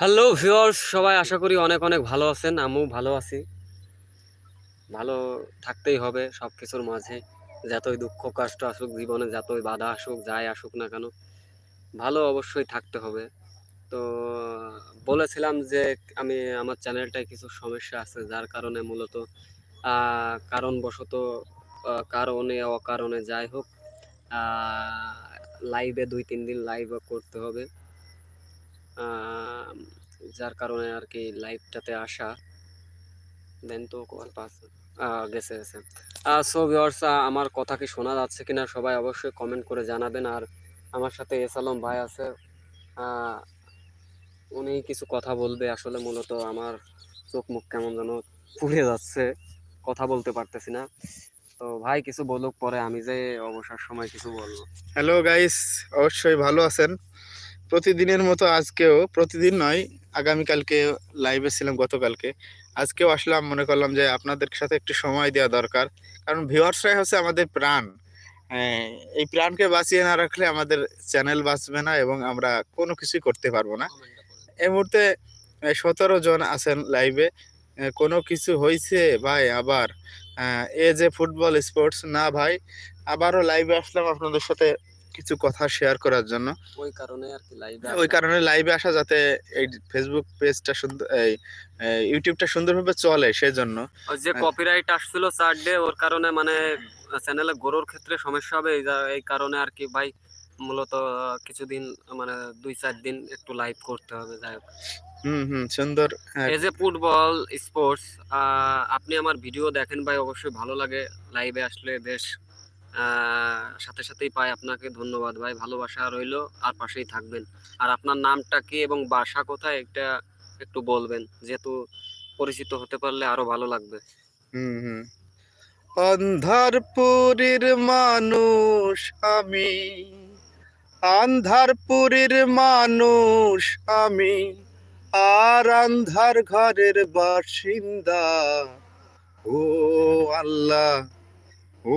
Hello viewers, সবাই আশা করি অনেক অনেক ভালো আছেন, আমিও ভালো আছি। ভালো থাকতেই হবে সব কিছুর মাঝে, যতই দুঃখ কষ্ট আসুক জীবনে, যতই বাধা আসুক, যাই আসুক না কেন, ভালো অবশ্যই থাকতে হবে। তো বলেছিলাম যে আমি, আমার চ্যানেলটায় কিছু সমস্যা আছে, যার কারণে মূলত কারণবশত কারণে, অকারণে যাই হোক লাইভে দুই তিন দিন লাইভ করতে হবে। যার কারণে আর কি লাইভটাতে আসা দেন তো কল পাস গেছে গেছে। সো ভিউয়ার্স আমার কথা কি শোনা যাচ্ছে কিনা সবাই অবশ্যই কমেন্ট করে জানাবেন। আর আমার সাথে এস আলম ভাই আছে উনি কিছু কথা বলবে আসলে মূলত আমার চোখ মুখ কেমন যেন পুড়ে যাচ্ছে, কথা বলতে পারতেছি না। তো ভাই, কিছু বলুক পরে, আমি যে অবসর সময় কিছু বলব। হ্যালো গাইস অবশ্যই ভালো আছেন। প্রতিদিনের মতো আজকেও প্রতিদিন নয় আগামীকালকে লাইভে ছিলাম গতকালকে। আজকেও আসলাম মনে করলাম যে আপনাদের সাথে একটু সময় দেওয়া দরকার। কারণ ভিউয়ার্সরাই হচ্ছে আমাদের প্রাণ। হ্যাঁ, এই প্রাণকে বাঁচিয়ে না রাখলে আমাদের চ্যানেল বাঁচবে না এবং আমরা কোনো কিছুই করতে পারব না। এই মুহূর্তে সতেরো জন আছেন লাইভে কোনো কিছু হয়েছে ভাই আবার? আহ, এ যে ফুটবল স্পোর্টস না ভাই। আবারও লাইভে আসলাম আপনাদের সাথে। কিছু কথা শেয়ার করার জন্য। ওই কারণে আর কি লাইভে ওই কারণে লাইভে আসা যাতে এই ফেসবুক পেজটা সুন্দর এই ইউটিউবটা সুন্দরভাবে চলে সেজন্য। ওই যে। কপিরাইট আসছিল চার ডে ওর কারণে মানে চ্যানেলে গ্রোর ক্ষেত্রে সমস্যা হবে এই কারণে আর কি ভাই মূলত কিছুদিন মানে দুই চার দিন একটু লাইভ করতে হবে যাই হোক। হুম হুম সুন্দর এই যে ফুটবল স্পোর্টস আপনি আমার ভিডিও দেখেন ভাই অবশ্যই ভালো লাগে। লাইভে আসলে বেশ সাথে সাথেই পাই আপনাকে, ধন্যবাদ ভাই, ভালোবাসা রইল, আর পাশেই থাকবেন। আর আপনার নামটা কি এবং বাসা কোথায়, এটা একটু বলবেন, যেহেতু পরিচিত হতে পারলে আরও ভালো লাগবে। হুম হুম। অন্ধারপুরীর মানুষ আমি, আন্ধারপুরীর মানুষ আমি, আর আন্ধার ঘরের বাসিন্দা, ও আল্লাহ, ও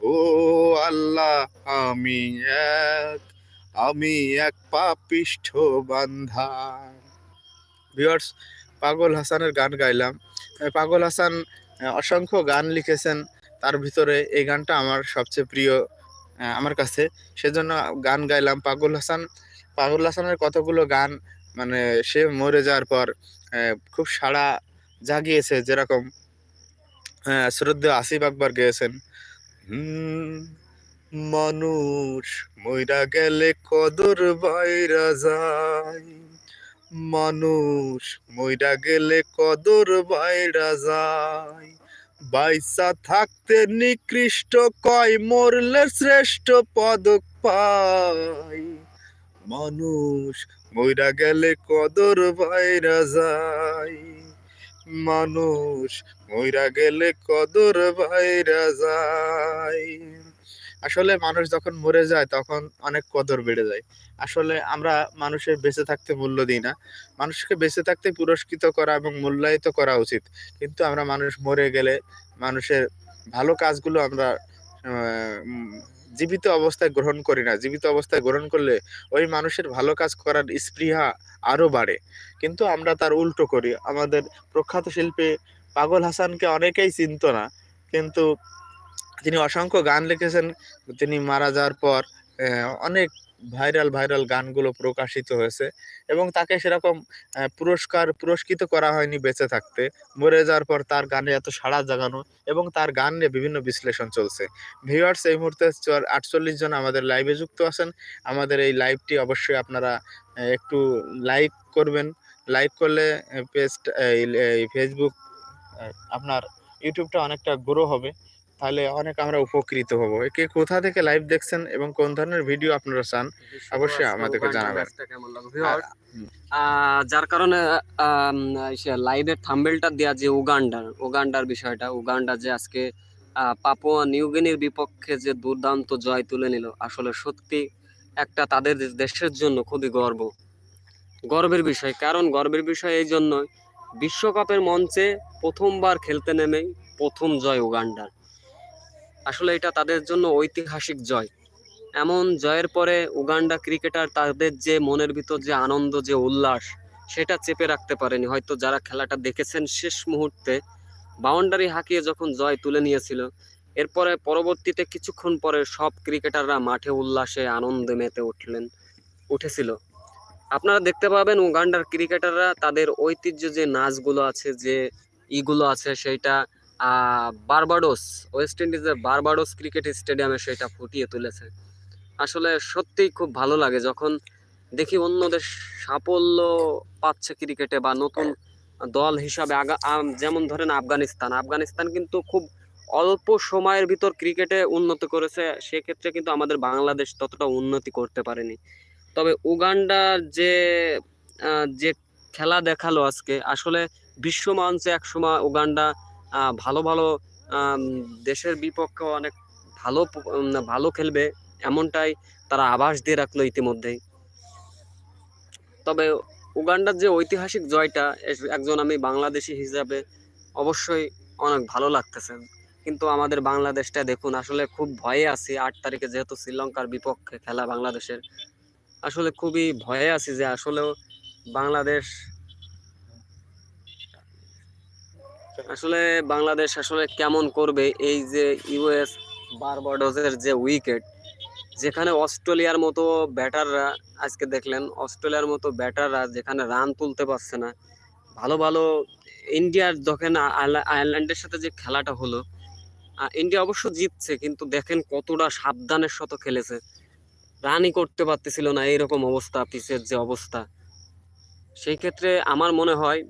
ও আল্লাহ আমি এক আমি এক পাপিষ্ঠ বান্ধা ভিউয়ার্স পাগল হাসানের গান গাইলাম। পাগল হাসান অসংখ্য গান লিখেছেন। তার ভিতরে এই গানটা আমার সবচেয়ে প্রিয় আমার কাছে। সেজন্য গান গাইলাম পাগল হাসান। পাগল হাসানের কতগুলো গান মানে সে মরে যাওয়ার পর খুব সাড়া জাগিয়েছে যেরকম আহ, শ্রদ্ধেয় আসিফ আকবর গেয়েছেন। মানুষ মইরা গেলে কদর বাইরা যায়। মানুষ মইরা গেলে কদর বাইরা যায়। বাইসা থাকতে নিকৃষ্ট কয়, মরলে শ্রেষ্ঠ পদক পাই মানুষ মইরা গেলে কদর বাইরা যায়। মানুষ মইরা গেলে কদর বাইরা যায়। আসলে মানুষ যখন মরে যায়, তখন অনেক কদর বেড়ে যায়। আসলে আমরা মানুষের বেঁচে থাকতে মূল্য দিই না। মানুষকে বেঁচে থাকতে পুরস্কৃত করা এবং মূল্যায়িত করা উচিত। কিন্তু আমরা মানুষ মরে গেলে মানুষের ভালো কাজগুলো আমরা জীবিত অবস্থায় গ্রহণ করি না। জীবিত অবস্থায় গ্রহণ করলে ওই মানুষের ভালো কাজ করার স্পৃহা আরও বাড়ে। কিন্তু আমরা তার উল্টো করি। আমাদের প্রখ্যাত শিল্পী পাগল হাসানকে অনেকেই চিনত না, কিন্তু তিনি অসংখ্য গান লিখেছেন। তিনি মারা যাওয়ার পর অনেক ভাইরাল ভাইরাল গানগুলো প্রকাশিত হয়েছে এবং তাকে সেরকম পুরস্কার, পুরস্কৃত করা হয়নি বেঁচে থাকতে। মরে যাওয়ার পর তার গানে এত সাড়া জাগানো এবং তার গান নিয়ে বিভিন্ন বিশ্লেষণ চলছে। ভিউয়ার্স, এই মুহূর্তে আটচল্লিশ জন আমাদের লাইভে যুক্ত আছেন। আমাদের এই লাইভটি অবশ্যই আপনারা একটু লাইক করবেন। লাইক করলে পেজ এই ফেসবুক আপনার ইউটিউবটা অনেকটা গ্রো হবে। তাহলে অনেক আমরা উপকৃত হব। কে কোথা থেকে লাইভ দেখছেন এবং কোন ধরনের ভিডিও আপনারা চান অবশ্যই আমাদেরকে জানাবেন। যার কারণে লাইভের থাম্বেলটা দেওয়া যে উগান্ডার উগান্ডার বিষয়টা উগান্ডা যে আজকে পাপুয়া নিউগিনির বিপক্ষে যে দুর্দান্ত জয় তুলে নিল আসলে সত্যি একটা তাদের দেশের জন্য খুবই গর্ব। গর্বের বিষয় কারণ গর্বের বিষয় এই জন্য বিশ্বকাপের মঞ্চে প্রথমবার খেলতে নেমেই প্রথম জয় উগান্ডার। আসলে এটা তাদের জন্য ঐতিহাসিক জয়। এমন জয়ের পরে উগান্ডা ক্রিকেটার তাদের যে মনের ভিতর যে আনন্দ, যে উল্লাস, সেটা চেপে রাখতে পারেনি। হয়তো যারা খেলাটা দেখেছেন শেষ মুহূর্তে, বাউন্ডারি হাঁকিয়ে যখন জয় তুলে নিয়েছিল, এরপরে পরবর্তীতে কিছুক্ষণ পরে সব ক্রিকেটাররা মাঠে উল্লাসে আনন্দে মেতে উঠলেন, উঠেছিল। আপনারা দেখতে পাবেন উগান্ডার ক্রিকেটাররা তাদের ঐতিহ্য যে নাচগুলো আছে, যে ইগুলো আছে, সেইটা বারবাডোস, ওয়েস্ট ইন্ডিজের বারবাডোস ক্রিকেট স্টেডিয়ামে সেটা ফুটিয়ে তুলেছে। আসলে সত্যিই খুব ভালো লাগে যখন দেখি অন্য দেশ সাফল্য পাচ্ছে ক্রিকেটে বা নতুন দল হিসাবে যেমন ধরেন আফগানিস্তান। আফগানিস্তান কিন্তু খুব অল্প সময়ের ভিতর ক্রিকেটে উন্নতি করেছে, সেক্ষেত্রে কিন্তু আমাদের বাংলাদেশ ততটা উন্নতি করতে পারেনি। তবে উগান্ডার যে যে খেলা দেখাল আজকে, আসলে বিশ্ব মঞ্চে এক সময় উগান্ডা ভালো ভালো দেশের বিপক্ষে অনেক ভালো ভালো খেলবে এমনটাই তারা আভাস দিয়ে রাখল ইতিমধ্যেই। তবে উগান্ডার যে ঐতিহাসিক জয়টা একজন আমি বাংলাদেশি হিসাবে অবশ্যই অনেক ভালো লাগতেছে। কিন্তু আমাদের বাংলাদেশটা দেখুন, আসলে খুব ভয়ে আছি। আট তারিখে যেহেতু শ্রীলঙ্কার বিপক্ষে খেলা বাংলাদেশের, আসলে খুবই ভয়ে আছি যে আসলেও বাংলাদেশ আসলে বাংলাদেশ আসলে কেমন করবে এই যে ইউএস বারবাডোসের যে উইকেট, যেখানে অস্ট্রেলিয়ার মতো ব্যাটাররা, আজকে দেখলেন অস্ট্রেলিয়ার মতো ব্যাটাররা যেখানে রান তুলতে পারছে না, ভালো ভালো ইন্ডিয়ার যখন আয়ারল্যান্ডের সাথে যে খেলাটা হলো ইন্ডিয়া অবশ্য জিতছে, কিন্তু দেখেন কতটা সাবধানের সাথে খেলেছে। রানই করতে পারতেছিল না, এইরকম অবস্থা, পিচের যে অবস্থা। সেই ক্ষেত্রে আমার মনে হয়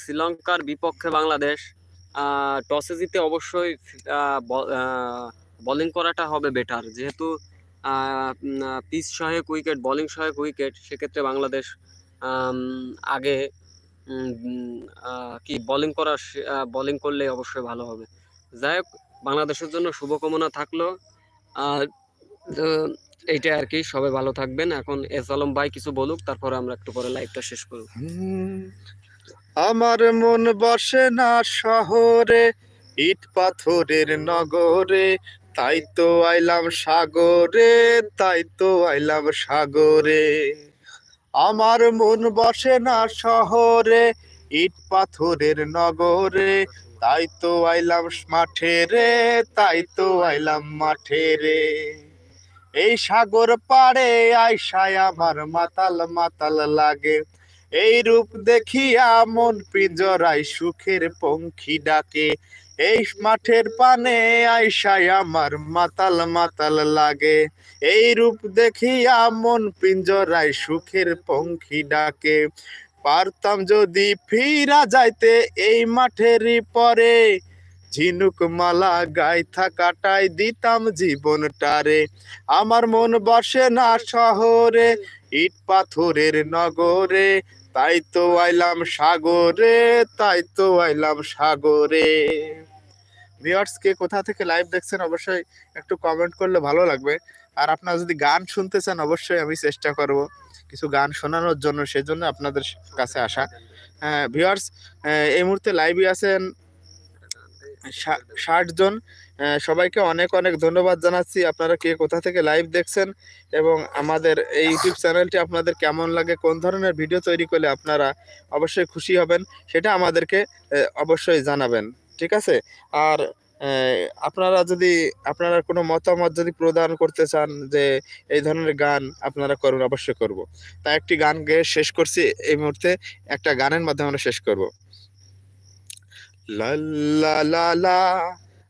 শ্রীলঙ্কার বিপক্ষে বাংলাদেশ টসে জিতে অবশ্যই বোলিং করাটা হবে বেটার যেহেতু পিচ সহায়ক উইকেট বোলিং সহায়ক উইকেট সেক্ষেত্রে বাংলাদেশ আগে কি বোলিং করা বোলিং করলে অবশ্যই ভালো হবে। যাই হোক, বাংলাদেশের জন্য শুভকামনা থাকল। তো আর কি, সবাই ভালো থাকবেন। এখন এস আলম ভাই কিছু বলুক, তারপরে আমরা একটু পরে লাইভটা শেষ করব। আমার মন বসে না শহরে, ইট পাথরের নগরে। তাই তো আইলাম সাগরে, তাই তো আইলাম সাগরে। আমার মন বসে না শহরে, ইট পাথরের নগরে। তাই তো আইলাম মাঠে রে, তাই তো আইলাম মাঠে রে। এই সাগর পাড়ে আইসায় আমার মাতাল মাতাল লাগে। এই রূপ দেখিয়া মন পিঞ্জরায় সুখের পঙ্খী ডাকে। এই মাঠের পানে আইসায় আমার মাতাল মাতাল লাগে। এই রূপ দেখিয়া মন পিঞ্জরায় সুখের পঙ্খী ডাকে। পারতাম যদি ফিরা যাইতে এই মাঠেরই পরে, ঝিনুক মালা গাইথা কাটাই দিতাম জীবনটারে আমার মন বসে না শহরে, ইট পাথরের নগরে তাই তো আইলাম সাগরে তাই তো আইলাম সাগরে। ভিউয়ার্স কে কোথা থেকে লাইভ দেখছেন অবশ্যই একটু কমেন্ট করলে ভালো লাগবে। আর আপনারা যদি গান শুনতে চান, অবশ্যই আমি চেষ্টা করব কিছু গান শোনানোর জন্য, সেজন্য আপনাদের কাছে আসা। ভিউয়ার্স এই মুহূর্তে লাইভে আছেন ষাট জন। সবাইকে অনেক অনেক ধন্যবাদ জানাচ্ছি। আপনারা কে কোথা থেকে লাইভ দেখছেন এবং আমাদের এই ইউটিউব চ্যানেলটি আপনাদের কেমন লাগে, কোন ধরনের ভিডিও তৈরি করলে আপনারা অবশ্যই খুশি হবেন, সেটা আমাদেরকে অবশ্যই জানাবেন, ঠিক আছে? আর আপনারা যদি, আপনারা কোনো মতামত যদি প্রদান করতে চান যে এই ধরনের গান আপনারা করুন, অবশ্যই করব। তা একটি গান গেয়ে শেষ করছি এই মুহূর্তে, একটা গানের মাধ্যমে আমরা শেষ করব। লা লা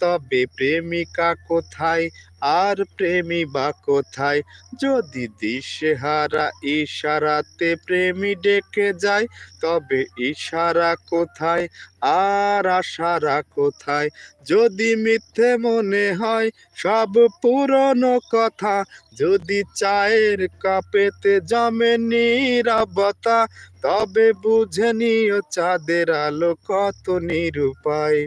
তবে প্রেমিকা কোথায়? আর প্রেমী বা কোথায়? যদি দিশেহারা ইশারাতে প্রেমী ডেকে যায়, তবে ইশারা কোথায়? আর আশারা কোথায়? যদি মিথ্যে মনে হয়, সব পুরনো কথা। যদি চায়ের কাপেতে জমে নীরবতা, তবে বুঝে নিও চাঁদের আলো কত নিরুপায়।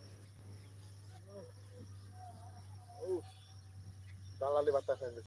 বাঙালি বাচ্চা ফ্যামিলি